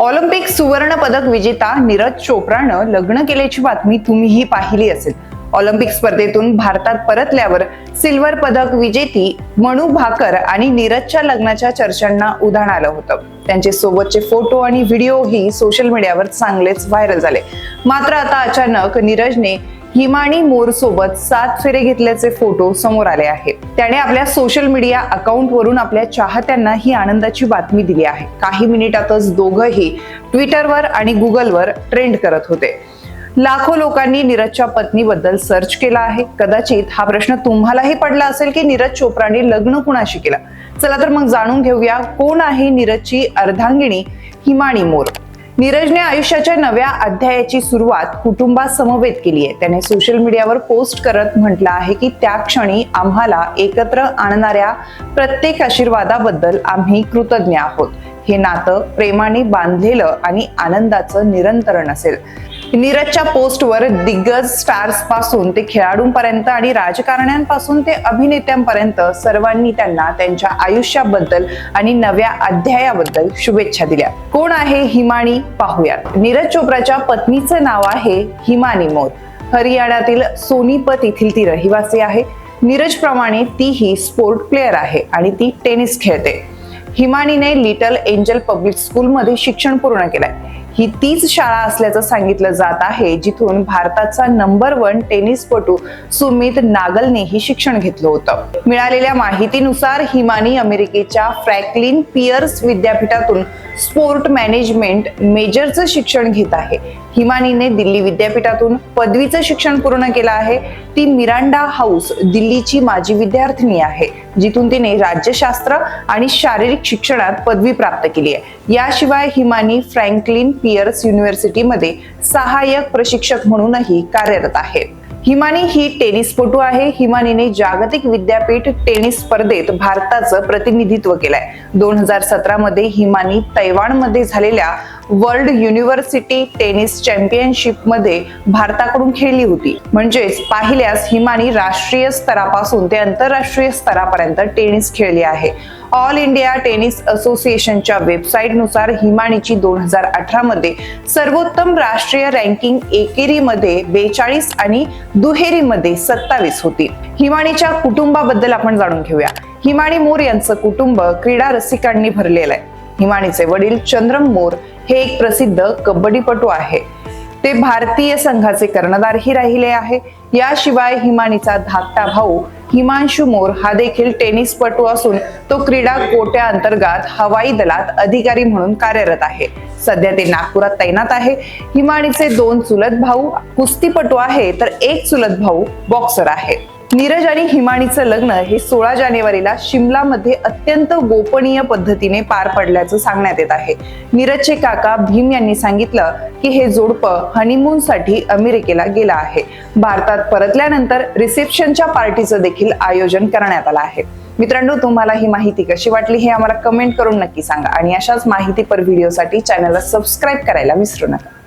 Olympic सुवर्ण पदक विजेता नीरज चोप्रानं लग्न केल्याची बातमी तुम्हीही पाहिली असेल. ऑलिम्पिक स्पर्धेतून भारतात परतल्यावर सिल्वर पदक विजेती मनू भाकर आणि नीरजच्या लग्नाच्या चर्चांना उधाण आलं होतं. त्यांचे सोबतचे फोटो आणि व्हिडिओही सोशल मीडियावर चांगलेच व्हायरल झाले. मात्र आता अचानक नीरजने हिमानी मोर सोबत सात फेरे घेतल्याचे फोटो समोर आले आहेत. त्याने आपल्या सोशल मीडिया अकाउंट वरून आपल्या चाहत्यांना ही आनंदाची बातमी दिली आहे. काही मिनिटातच दोघंही ट्विटरवर आणि गुगलवर ट्रेंड करत होते. लाखो लोकांनी नीरजच्या पत्नीबद्दल सर्च केला आहे. कदाचित हा प्रश्न तुम्हालाही पडला असेल की नीरज चोप्राने लग्न कुणाशी केलं? चला तर मग जाणून घेऊया कोण आहे नीरजची अर्धांगिणी हिमाणी मोर? नीरजने आयुष्याच्या नव्या अध्यायाची सुरुवात कुटुंबासमवेत केली आहे. त्याने सोशल मीडियावर पोस्ट करत म्हटलं आहे की त्या क्षणी आम्हाला एकत्र आणणाऱ्या प्रत्येक आशीर्वादाबद्दल आम्ही कृतज्ञ आहोत. हे नातं प्रेमाने बांधलेलं आणि आनंदाचं निरंतरण असेल. नीरजच्या पोस्टवर दिग्गज स्टार्सपासून ते खेळाडूंपर्यंत आणि राजकारण्यांपासून ते अभिनेत्यांपर्यंत सर्वांनी त्यांना त्यांच्या आयुष्याबद्दल आणि नव्या अध्यायाबद्दल शुभेच्छा दिल्या. कोण आहे हिमाणी पाहूयात. नीरज चोप्राच्या पत्नीचं नाव आहे हिमानी मोद हरियाणातील सोनीपत येथील ती रहिवासी आहे. नीरज प्रमाणे तीही स्पोर्ट प्लेअर आहे आणि ती टेनिस खेळते. हिमानीने लिटल एंजल पब्लिक स्कूलमध्ये शिक्षण पूर्ण केलंय. ही तीच शाळा असल्याचं सांगितलं जात आहे जिथून भारताचा नंबर वन टेनिसपटू सुमित नागलनेही शिक्षण घेतलं होतं. मिळालेल्या माहितीनुसार हिमानी अमेरिकेच्या फ्रॅकलिन पियर्स विद्यापीठातून स्पोर्ट मॅनेजमेंट मेजरचं शिक्षण घेत आहे. हिमानीने दिल्ली विद्यापीठातून पदवीचं शिक्षण पूर्ण केलं आहे. ती मिरांडा हाऊस दिल्लीची माजी विद्यार्थिनी आहे जिथून तिने राज्यशास्त्र आणि शारीरिक शिक्षणात पदवी प्राप्त केली आहे. याशिवाय हिमानी फ्रँकलिन पियर्स युनिव्हर्सिटीमध्ये सहाय्यक प्रशिक्षक म्हणूनही कार्यरत आहे. हिमानी ही टेनिसपटू आहे. हिमानीने जागतिक विद्यापीठ टेनिस स्पर्धेत भारताचं प्रतिनिधित्व केलंय. दोन हजार सतरा मध्ये हिमानी तैवानमध्ये झालेल्या वर्ल्ड युनिव्हर्सिटी टेनिस चॅम्पियनशिपमध्ये भारताकडून खेळली होती. म्हणजेच पाहिल्यास हिमानी राष्ट्रीय स्तरापासून ते आंतरराष्ट्रीय स्तरापर्यंत टेनिस खेळली आहे. ऑल इंडिया टेनिस असोसिएशनच्या वेबसाईटनुसार हिमानीची दोन हजार अठरा मध्ये सर्वोत्तम राष्ट्रीय रँकिंग एकेरीमध्ये बेचाळीस आणि दुहेरीमध्ये सत्तावीस होती. हिमानीच्या कुटुंबाबद्दल आपण जाणून घेऊया. हिमानी मोर यांचं कुटुंब क्रीडा रसिकांनी भरलेलं आहे. हिमानीचे वडील चंद्रम मोर हे एक प्रसिद्ध कबड्डीपटू आहे ते भारतीय संघाचे कर्णधारही राहिले आहे. याशिवाय हिमानीचा धाकटा भाऊ हिमांशु मोर हा देखील टेनिसपटू असून तो क्रीडा कोट्या अंतर्गत हवाई दलात अधिकारी म्हणून कार्यरत आहे. सध्या ते नागपुरात तैनात आहे. हिमानीचे दोन चुलत भाऊ कुस्तीपटू आहे तर एक चुलत भाऊ बॉक्सर आहे. नीरज आणि हिमाणीचं लग्न हे सोळा जानेवारीला शिमलामध्ये अत्यंत गोपनीय पद्धतीने पार पडल्याचं सांगण्यात येत आहे. नीरजचे काका भीम यांनी सांगितलं की हे जोडपं हनीमून साठी अमेरिकेला गेलं आहे. भारतात परतल्यानंतर रिसेप्शनच्या पार्टीचं देखील आयोजन करण्यात आलं आहे. मित्रांनो तुम्हाला ही माहिती कशी वाटली हे आम्हाला कमेंट करून नक्की सांगा आणि अशाच माहितीपर व्हिडिओसाठी चॅनलला सबस्क्राईब करायला विसरू नका.